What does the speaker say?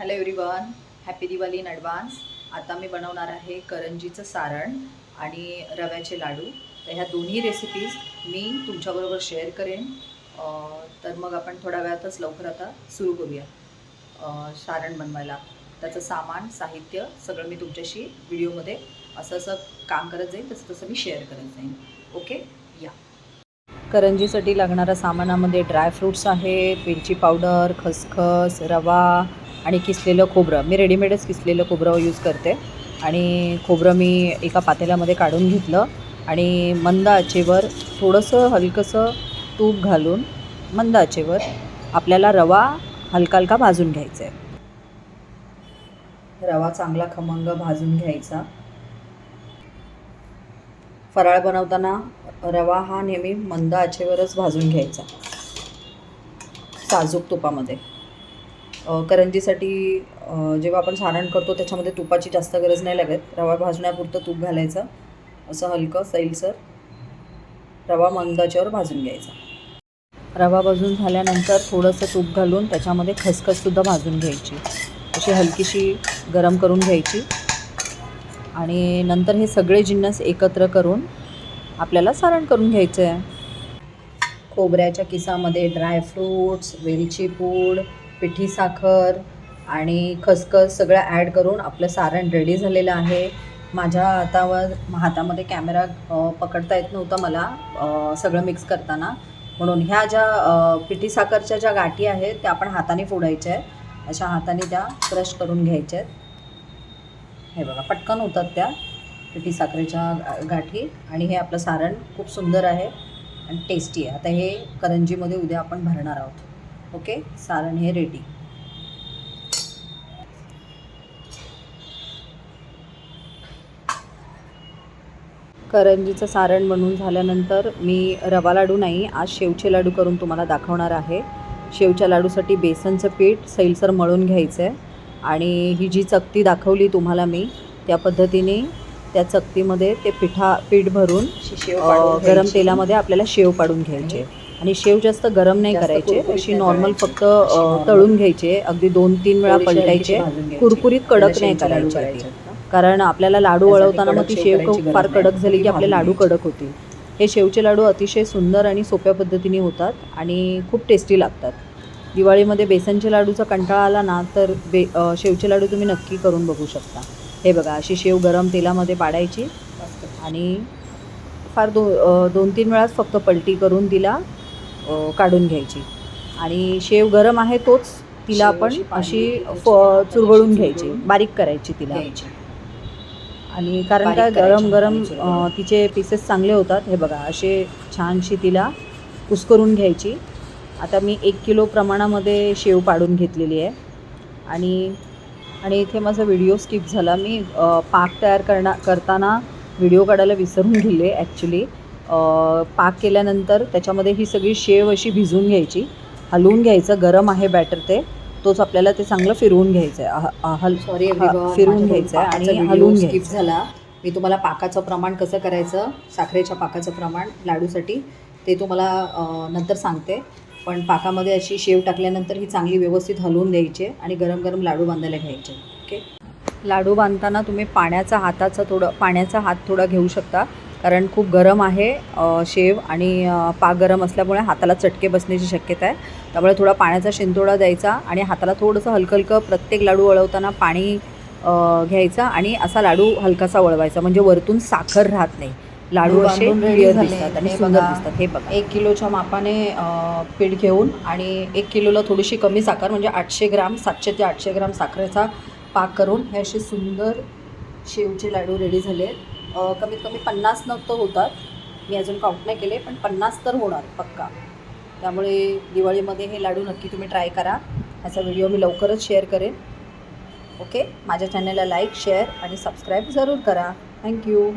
Hello everyone happy Diwali in advance आता मी बनवणार आहे करंजीचं सारण आणि रव्याचे लाडू. तर ह्या दोन्ही रेसिपीज मी तुमच्याबरोबर शेअर करेन. तर मग आपण थोड्या वेळातच लवकर आता सुरू करूया. सारण बनवायला. त्याचं सामान साहित्य सगळं मी तुमच्याशी व्हिडिओमध्ये असं असं काम करत जाईन तसं तसं मी शेअर करत जाईन. ओके या. करंजीसाठी लागणाऱ्या सामानामध्ये ड्रायफ्रूट्स आहेत वेलची पावडर खसखस रवा आणि किसलेलं खोबरं. मी रेडीमेडच किसलेलं खोबरं यूज करते. आणि खोबरं मी एका पातेल्यामध्ये काढून घेतलं. आणि मंद आचेवर थोडंसं हलकंसं तूप घालून मंद आचेवर आपल्याला रवा हलका हलका भाजून घ्यायचा आहे. रवा चांगला खमंग भाजून घ्यायचा. फराळ बनवताना रवा हा नेहमी मंद आचेवरच भाजून घ्यायचा. साजूक तुपामध्ये. करंजीसाठी जेव्हा आपण सारण करतो त्याच्यामध्ये तुपाची जास्त गरज नाही लागत. रवा भाजण्यापुरतं तूप घालायचं. असं हलकं सैलसर रवा मंदाच्यावर भाजून घ्यायचा. रवा भाजून झाल्यानंतर थोडंसं तूप घालून त्याच्यामध्ये खसखससुद्धा भाजून घ्यायची. अशी हलकीशी गरम करून घ्यायची. आणि नंतर हे सगळे जिन्नस एकत्र करून आपल्याला सारण करून घ्यायचं आहे खोबऱ्याच्या किसामध्ये ड्रायफ्रूट्स वेलची पूड पिठी साखर आणि खसखस सगळं ॲड करून आपलं सारण रेडी झालेलं आहे. माझ्या हातावर हातामध्ये कॅमेरा पकडता येत नव्हता मला सगळं मिक्स करताना. म्हणून ह्या ज्या पिठी साखरच्या ज्या गाठी आहेत त्या आपण हाताने फोडायच्या आहेत. अशा हाताने त्या क्रश करून घ्यायच्या आहेत. हे बघा पटकन होतात त्या पिठी साखरेच्या गा- गाठी. आणि हे आपलं सारण खूप सुंदर आहे आणि टेस्टी आहे. आता हे करंजीमध्ये उद्या आपण भरणार आहोत. ओके? सारण हे रेडी करंजीचं सारण बनवून झाल्यानंतर मी रवा लाडू नाही आज शेवचे लाडू करून तुम्हाला दाखवणार आहे. शेवच्या लाडूसाठी बेसनचं पीठ सैलसर मळून घ्यायचं आहे आणि ही जी चकती दाखवली तुम्हाला मी त्या पद्धतीने त्या चकतीमध्ये ते पिठा पीठ भरून गरम तेलामध्ये आपल्याला शेव पाडून घ्यायचे. आणि शेव जास्त गरम नाही करायचे अशी नॉर्मल. फक्त. तळून घ्यायचे अगदी दोन तीन वेळा पलटायचे. कुरकुरीत कडक नाही करायचे. कारण आपल्याला लाडू वळवताना मग ती शेव फार. कडक झाली की आपले लाडू. कडक होतील हे शेवचे लाडू अतिशय सुंदर आणि सोप्या पद्धतीने होतात आणि खूप टेस्टी लागतात दिवाळीमध्ये बेसनचे लाडूचा कंटाळा आला ना तर बे शेवचे लाडू तुम्ही नक्की करून बघू शकता हे बघा अशी शेव गरम तेलामध्ये पाडायची आणि फार दो दोन तीन वेळाच फक्त पलटी करून अ, काढून घ्यायची. आणि शेव गरम आहे तोच तिला आपण अशी फ अशी घ्यायची. बारीक करायची तिला. आणि कारण काय गरम गरम तिचे पीसेस चांगले होतात. हे बघा असे छानशी तिला कुस्करून घ्यायची. आता मी एक किलो प्रमाणामध्ये शेव पाडून घेतलेली आहे. आणि आणि इथे माझा व्हिडिओ स्किप झाला. मी पाक तयार करणार करताना व्हिडिओ काढायला विसरून गेले ॲक्च्युली पाक केल्यानंतर त्याच्यामध्ये ही सगळी शेव अशी भिजवून घ्यायची. हलवून घ्यायचं गरम आहे बॅटर ते. तोच आपल्याला ते चांगलं फिरवून घ्यायचं आहे हल सॉरी फिरवून घ्यायचं आहे आणि हलवून स्किप झाला. मी तुम्हाला पाकाचं प्रमाण कसं करायचं साखरेच्या पाकाचं प्रमाण लाडूसाठी ते तुम्हाला नंतर सांगते. पण पाकामध्ये अशी शेव टाकल्यानंतर ही चांगली व्यवस्थित हलवून द्यायची आणि गरम गरम लाडू बांधायला घ्यायचे. ओके? लाडू बांधताना तुम्ही पाण्याचा हाताचा थोडं पाण्याचा हात थोडा घेऊ शकता. कारण खूप गरम आहे शेव आणि पाक गरम असल्यामुळे हाताला चटके बसण्याची शक्यता आहे. त्यामुळे थोडा पाण्याचा शिंतोडा द्यायचा आणि हाताला थोडंसं हलकं हलकं प्रत्येक लाडू वळवताना पाणी घ्यायचा आणि असा लाडू हलकासा वळवायचा. म्हणजे वरतून साखर राहत नाही. लाडू असे क्लिअर झाले. दिसतात आणि हे सुंदर बघा. दिसतात. हे बघा. एक किलोच्या मापाने पीठ घेऊन आणि एक किलोला थोडीशी कमी साखर म्हणजे आठशे ग्राम सातशे ते आठशे ग्राम साखरेचा पाक करून हे असे सुंदर शेवचे लाडू रेडी झाले आहेत कमीत कमी पन्नास नग तर होतात. मी अजून काउंट नाही केले पण पन्नास तर होणार पक्का. त्यामुळे दिवाळीमध्ये हे लाडू नक्की तुम्ही ट्राय करा. ह्याचा व्हिडिओ मी लवकरच शेअर करेन. ओके माझ्या चॅनलला लाईक शेअर आणि सबस्क्राईब जरूर करा. थँक्यू